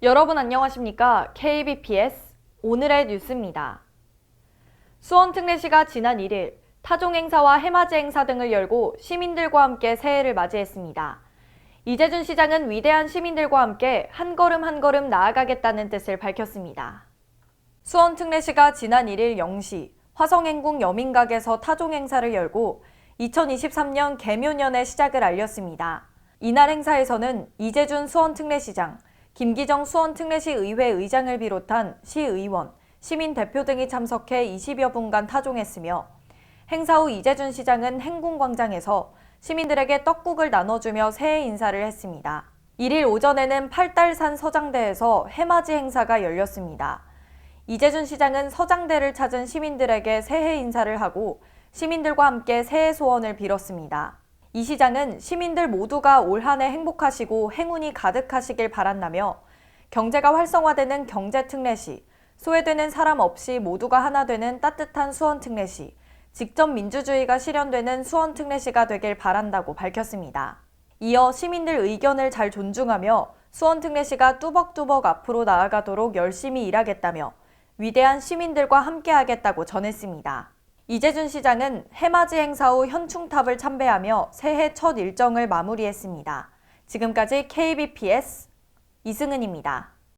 여러분 안녕하십니까? KBPS 오늘의 뉴스입니다. 수원 특례시가 지난 1일 타종 행사와 해맞이 행사 등을 열고 시민들과 함께 새해를 맞이했습니다. 이재준 시장은 위대한 시민들과 함께 한 걸음 한 걸음 나아가겠다는 뜻을 밝혔습니다. 수원 특례시가 지난 1일 0시 화성행궁 여민각에서 타종 행사를 열고 2023년 개묘년의 시작을 알렸습니다. 이날 행사에서는 이재준 수원 특례시장, 김기정 수원 특례시 의회 의장을 비롯한 시의원, 시민 대표 등이 참석해 20여 분간 타종했으며 행사 후 이재준 시장은 행궁광장에서 시민들에게 떡국을 나눠주며 새해 인사를 했습니다. 1일 오전에는 팔달산 서장대에서 해맞이 행사가 열렸습니다. 이재준 시장은 서장대를 찾은 시민들에게 새해 인사를 하고 시민들과 함께 새해 소원을 빌었습니다. 이 시장은 시민들 모두가 올 한 해 행복하시고 행운이 가득하시길 바란다며 경제가 활성화되는 경제특례시, 소외되는 사람 없이 모두가 하나 되는 따뜻한 수원특례시, 직접 민주주의가 실현되는 수원특례시가 되길 바란다고 밝혔습니다. 이어 시민들 의견을 잘 존중하며 수원특례시가 뚜벅뚜벅 앞으로 나아가도록 열심히 일하겠다며 위대한 시민들과 함께하겠다고 전했습니다. 이재준 시장은 해맞이 행사 후 현충탑을 참배하며 새해 첫 일정을 마무리했습니다. 지금까지 KBPS 이승은입니다.